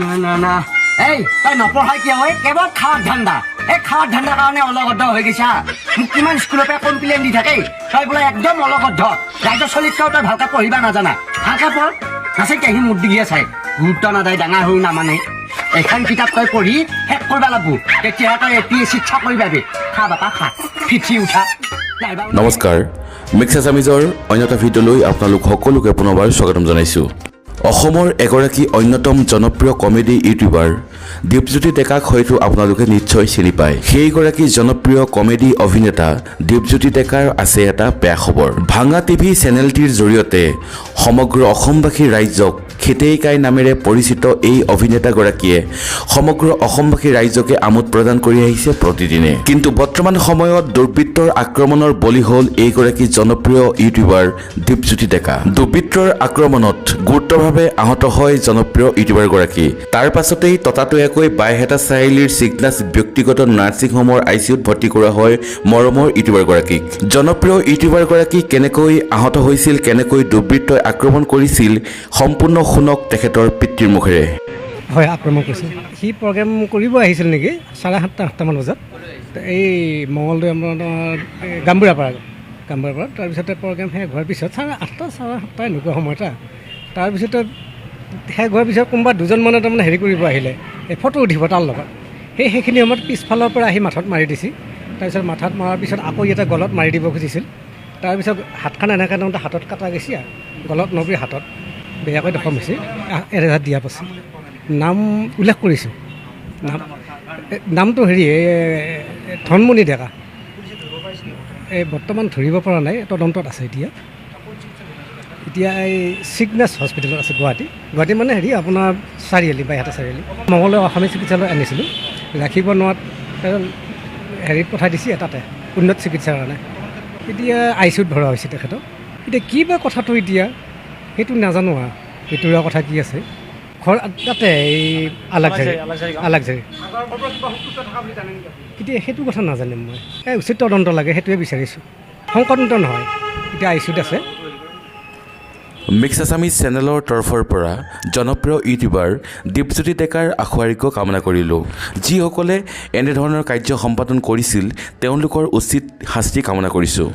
না না না এই, তই নপঢ়াই কিয়? হয় ধান্দা। এই অলগদ্ধ মোক কিমান দি থাকে? বোলে একদম অলগদ্ধ। পঢ়িবা নাজানা। ভালকৈ পঢ়। নাচে কেহি মূৰ চাই। গুৰুত্ব নাযায় ডাঙৰ হৈ নামানে। এখন কিতাপ তই পঢ়ি শেষ কৰিব লাগব। তেতিয়াহে তই এ পি এছ চিত পাবি। খা বাপা, খা। ফিঠি উঠা। মিক্স আছামিজৰ অন্য এটা ভিডিঅ'লৈ আপোনালোক সকলোকে পুনৰবাৰ স্বাগতম জনাইছোঁ। অসমৰ এগৰাকী অন্যতম জনপ্ৰিয় কমেডি ইউটিউবাৰ দীপজ্যোতি ডেকাক হয়তো আপোনালোকে নিশ্চয় চিনি পায়। সেইগৰাকী জনপ্ৰিয় কমেডি অভিনেতা দীপজ্যোতি ডেকাৰ আছে এটা বেয়া খবৰ। ভাঙা টিভি চেনেলটিৰ জৰিয়তে সমগ্ৰ অসমবাসী ৰাইজক খেতেইকাই নামেৰে পৰিচিত এই অভিনেতাগৰাকীয়ে সমগ্ৰ অসমবাসী ৰাইজকে আমোদ প্ৰদান কৰি আহিছে প্ৰতিদিনে। কিন্তু বৰ্তমান সময়ত দুৰ্বৃত্তৰ আক্ৰমণৰ বলি হ'ল এইগৰাকী জনপ্ৰিয় ইউটিউবাৰ দীপজ্যোতি ডেকা। দুৰ্বৃত্তৰ আক্ৰমণত গুৰুতৰভাৱে আহত হয় জনপ্ৰিয় ইউটিউবাৰগৰাকী। তাৰ পাছতেই ততাতৈয়াকৈ বাইহেটা চাৰিআলিৰ চিগনাছ ব্যক্তিগত নাৰ্ছিং হোমৰ আই চি ইউত ভৰ্তি কৰা হয় মৰমৰ ইউটিউবাৰগৰাকীক। জনপ্ৰিয় ইউটিউবাৰগৰাকী কেনেকৈ আহত হৈছিল, কেনেকৈ দুৰ্বৃত্তই আক্ৰমণ কৰিছিল, সম্পূৰ্ণ শুনক তেখেতৰ পিতৃৰ মুখেৰে। হয়, আক্ৰমণ কৰিছিল। সি প্ৰগ্ৰেম কৰিব আহিছিল নেকি? চাৰে সাতটা, আঠটামান বজাত। এই মঙলদৈ আমাৰ গাম্বুৰাপাৰা গাম্বুৰাপাৰা তাৰপিছতে প্ৰগ্ৰেম শেষ হোৱাৰ পিছত চাৰে আঠটা, চাৰে সাতটা, এনেকুৱা সময় তাৰপিছতে শেষ হোৱাৰ পিছত কোনোবা দুজন মানে তাৰমানে হেৰি কৰিব আহিলে, এই ফটো উঠিব তাৰ লগত। সেই সেইখিনি সময়ত পিছফালৰ পৰা আহি মাথাত মাৰি দিছিল তাৰপিছত মাথাত মৰাৰ পিছত আকৌ ইয়াতে গলত মাৰি দিব খুজিছিল। তাৰপিছত হাতখন এনেকৈ তাৰমানে হাতত কটা গৈছে আৰু, গলত নবি হাতত বেয়াকৈ দখম হৈছে। এৰেজাত দিয়া পাছত। নাম উল্লেখ কৰিছোঁ। নাম নামটো হেৰি ধনমণি ডেকা। এই বৰ্তমান ধৰিব পৰা নাই, তদন্তত আছে এতিয়া। এতিয়া এই চিগনেছ হস্পিটেলত আছে গুৱাহাটী। গুৱাহাটী মানে হেৰি আপোনাৰ চাৰিআলি বাইহাটা চাৰিআলি। মঙলদৈ অসমীয়া চিকিৎসালয়ত আনিছিলোঁ। ৰাখিব নোৱাৰাত হেৰিত পঠাই দিছে তাতে উন্নত চিকিৎসাৰ কাৰণে। এতিয়া আই চি ইউত ভৰোৱা হৈছে তেখেতক। এতিয়া কি বা কথাটো এতিয়া? সেইটো নাজানো আৰু। ভিতৰুৱা কথা কি আছে? ঘৰ তাতে এই আলাকঝাৰী। আলাকঝাৰী এতিয়া সেইটো কথা নাজানিম মই। এই উচিত তদন্ত লাগে সেইটোৱে বিচাৰিছোঁ। সংকটন্ত নহয়। এতিয়া আই চি ইউত আছে। মিক্স আছামিজ চেনেলৰ তৰফৰ পৰা জনপ্ৰিয় ইউটিউবাৰ দীপজ্যোতি ডেকাৰ আখুৱাৰিক কামনা কৰিলোঁ। যিসকলে এনেধৰণৰ কাৰ্য সম্পাদন কৰিছিল, তেওঁলোকৰ উচিত শাস্তি কামনা কৰিছোঁ।